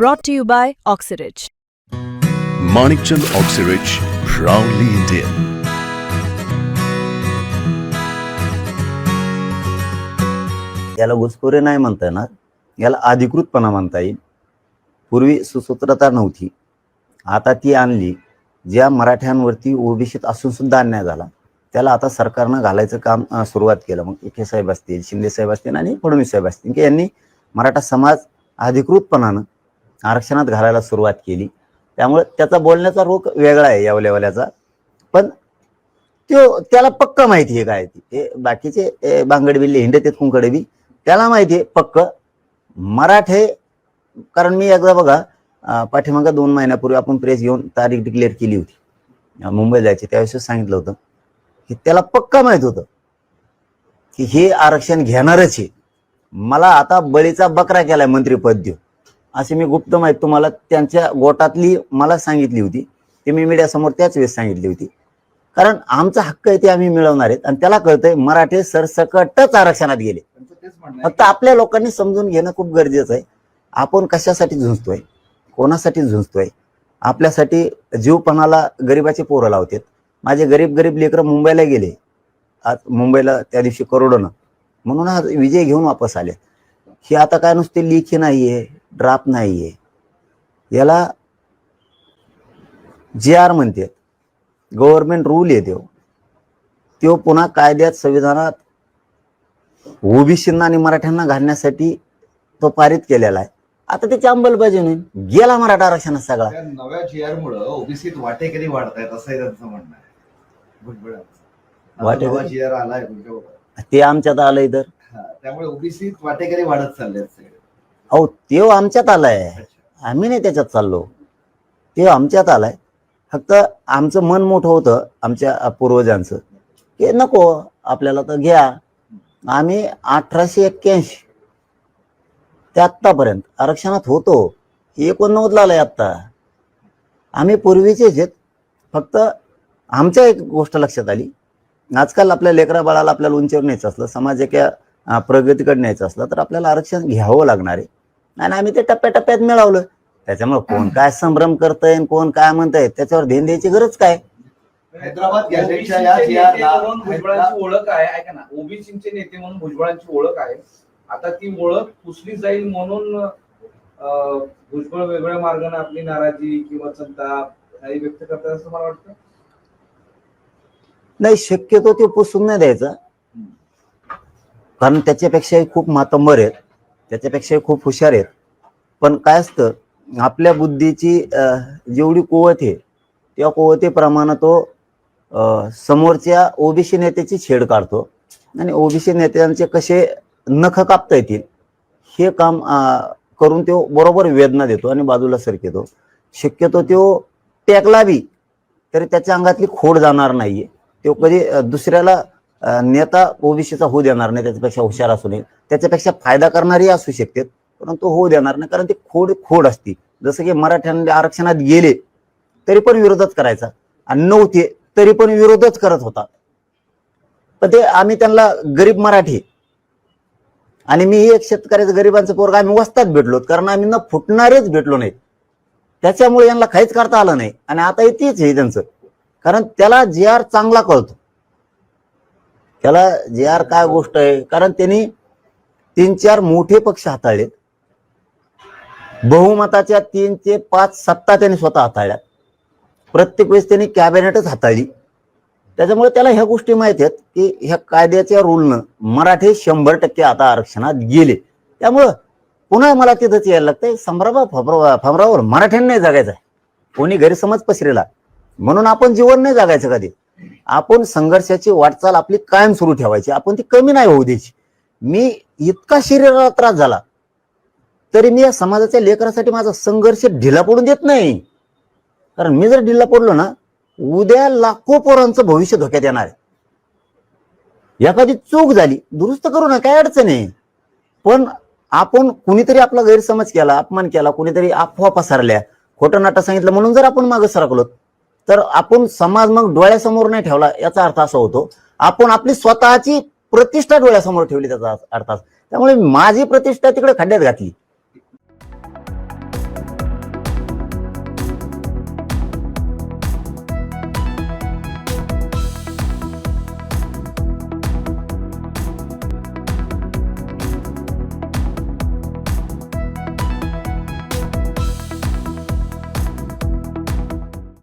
Brought to you by Oxyridge. Manikchand Oxyrich, proudly Indian. याला घुसखोरी नाही म्हणता येणार. याला अधिकृतपणा म्हणता येईल. पूर्वी सुसूत्रता नव्हती. आता ती आणली. ज्या मराठ्यांवरती ओबीसीत असून सुद्धा अन्याय झाला. त्याला आता सरकारनं घालायचं काम सुरुवात केलं. मग इथे साहेब असतील शिंदे साहेब असतील आणि फडणवीस साहेब असतील. की यांनी मराठा समाज अधिकृतपणानं आरक्षणात घालायला सुरुवात केली. त्यामुळे त्याचा बोलण्याचा रोख वेगळा आहे या लेवल्याचा. पण तो त्याला पक्क माहिती आहे काय ती. ते बाकीचे बांगडबिल्ले हिंडत आहेत कुंकडे त्याला माहिती आहे पक्क. मराठे कारण मी एकदा बघा पाठीमागा दोन महिन्यापूर्वी आपण प्रेस घेऊन तारीख डिक्लेअर केली होती. मुंबई मुंबईला जायची त्याविषयी सांगितलं होतं की त्याला पक्का माहीत होतं की हे आरक्षण घेणारच आहे मला आता बळीचा बकरा केलाय मंत्रीपद देऊ अशी मी गुप्त माहिती तुम्हाला त्यांच्या गोटातली मला सांगितली होती. ते मी मीडियासमोर त्याच वेळेस सांगितली होती. कारण आमचा हक्क आहे ते आम्ही मिळवणार आहेत आणि त्याला कळतंय मराठे सरसकटच आरक्षणात गेले. फक्त आपल्या लोकांनी समजून घेणं खूप गरजेचं आहे. आपण कशासाठी झुंजतोय? कोणासाठी झुंजतोय? आपल्यासाठी जीवपणाला गरिबाचे पोरं लावतात. माझे गरीब गरीब लेकरं मुंबईला गेले. आज मुंबईला त्या दिवशी करोडोनं. म्हणून आज विजय घेऊन वापस आले. हे आता काय नुसते लिखी नाहीये. ड्राफ्ट नाहीये. याला जे आर म्हणतात. गव्हर्नमेंट रूल येतो तो पुन्हा कायद्यात संविधानात ओबीसींना आणि मराठ्यांना घालण्यासाठी तो पारित केलेला आहे. आता त्याची अंमलबजावणी. गेला मराठा आरक्षणात सगळा. नव्या जी आर मुळे ओबीसीत वाटेकरी वाढतायत असंही त्यांचं म्हणणं आहे. वाटेकरी? जी आर आलाय ते आमच्यात आलंय तर. त्यामुळे ओबीसीत वाटेकरी वाढत चालले अहो ते आमच्यात आलाय. आम्ही नाही त्याच्यात चाललो. ते आमच्यात आलाय. फक्त आमचं मन मोठं होतं आमच्या पूर्वजांचं. की नको आपल्याला तर घ्या. आम्ही अठराशे एक्क्याऐंशी. ते आत्तापर्यंत आरक्षणात होतो. एकोणनव्वदला आलंय आत्ता. आम्ही पूर्वीचेच आहेत. फक्त आमच्या एक गोष्ट लक्षात आली. आजकाल आपल्या लेकरा बाळाला आपल्याला उंचीवर न्यायचं असलं समाज एका अं, प्रगतीकडे न्यायचं असलं तर आपल्याला आरक्षण घ्यावं लागणार आहे. आणि आम्ही ते टप्प्याटप्प्यात मिळवलं. त्याच्यामुळे कोण काय संभ्रम करतंय कोण काय म्हणतंय त्याच्यावर ध्यान द्यायची गरज काय? हैदराबाद या भुजबळांची ओळख आहे. ऐका ना ओबीसीचे नेते म्हणून भुजबळांची ओळख आहे. आता ती ओळख पुसली जाईल म्हणून भुजबळ वेगळ्या मार्गाने आपली नाराजी किंवा चिंता काही व्यक्त करतात असं मला वाटतं. नाही शक्यतो ते पुसून नाही द्यायचा. कारण त्याच्यापेक्षाही खूप मातंबर आहेत. त्याच्यापेक्षा खूप हुशार आहेत. पण काय असतं आपल्या बुद्धीची जेवढी कुवत आहे त्या कुवतेप्रमाणे तो समोरच्या ओबीसी नेत्याची छेड काढतो. आणि ओबीसी नेत्यांचे कसे नख कापता येतील हे काम करून तो बरोबर वेदना देतो आणि बाजूला सरकेतो. शक्यतो तो टेकला बी तरी त्याच्या अंगातली खोड जाणार नाहीये. तो कधी दुसऱ्याला नेता ओबीसीचा होऊ देणार नाही त्याच्यापेक्षा हुशार असू नये. त्याच्यापेक्षा फायदा करणारी असू शकते परंतु होऊ देणार नाही कारण ती खोड खोड असती. जसं की मराठ्यांना आरक्षणात गेले तरी पण विरोधच करायचा. आणि नव्हते तरी पण विरोधच करत होता. पण ते आम्ही त्यांना गरीब मराठी. आणि मी एक शेतकऱ्याचं गरिबांचं पोरग आम्ही वस्तात भेटलो कारण आम्ही न फुटणारेच भेटलो नाही. त्याच्यामुळे यांना काहीच करता आलं नाही. आणि आता तेच आहे त्यांचं. कारण त्याला जे आर चांगला कळतो. त्याला जे आर काय गोष्ट आहे कारण त्यांनी तीन चार मोठे पक्ष हाताळलेत. बहुमताच्या तीन ते पाच सत्ता त्यांनी स्वतः हाताळल्यात प्रत्येक वेळेस त्यांनी कॅबिनेटच हाताळली. त्याच्यामुळे त्याला ह्या गोष्टी माहीत आहेत की ह्या कायद्याच्या रूलनं मराठी शंभर टक्के आता आरक्षणात गेले. त्यामुळं पुन्हा मला तिथंच यायला लागतंय संभ्रमा फबरा फमरावर मराठ्यांनी नाही जगायचं आहे कोणी गैरसमज पसरेला. म्हणून आपण जीवन नाही जगायचं कधी. आपण संघर्षाची वाटचाल आपली कायम सुरू ठेवायची. आपण ती कमी नाही होऊ द्यायची. मी इतका शरीराला त्रास झाला तरी मी या समाजाच्या लेकरासाठी माझा संघर्ष ढिला पडून देत नाही. कारण मी जर ढिला पडलो ना उद्या लाखो पोरांचं भविष्य धोक्यात येणार आहे. एखादी चूक झाली दुरुस्त करू ना काय अडचण आहे? पण आपण कुणीतरी आपला गैरसमज केला अपमान केला कुणीतरी अफवा पसरल्या खोटं नाटक सांगितलं म्हणून जर आपण मागे सरकलो तर आपण समाज मग डोळ्यासमोर नाही ठेवला याचा अर्थ असा होतो. आपण आपली स्वतःची प्रतिष्ठा डोळ्यासमोर ठेवली त्याचा अर्थ त्यामुळे माझी प्रतिष्ठा तिकडे खड्ड्यात घातली.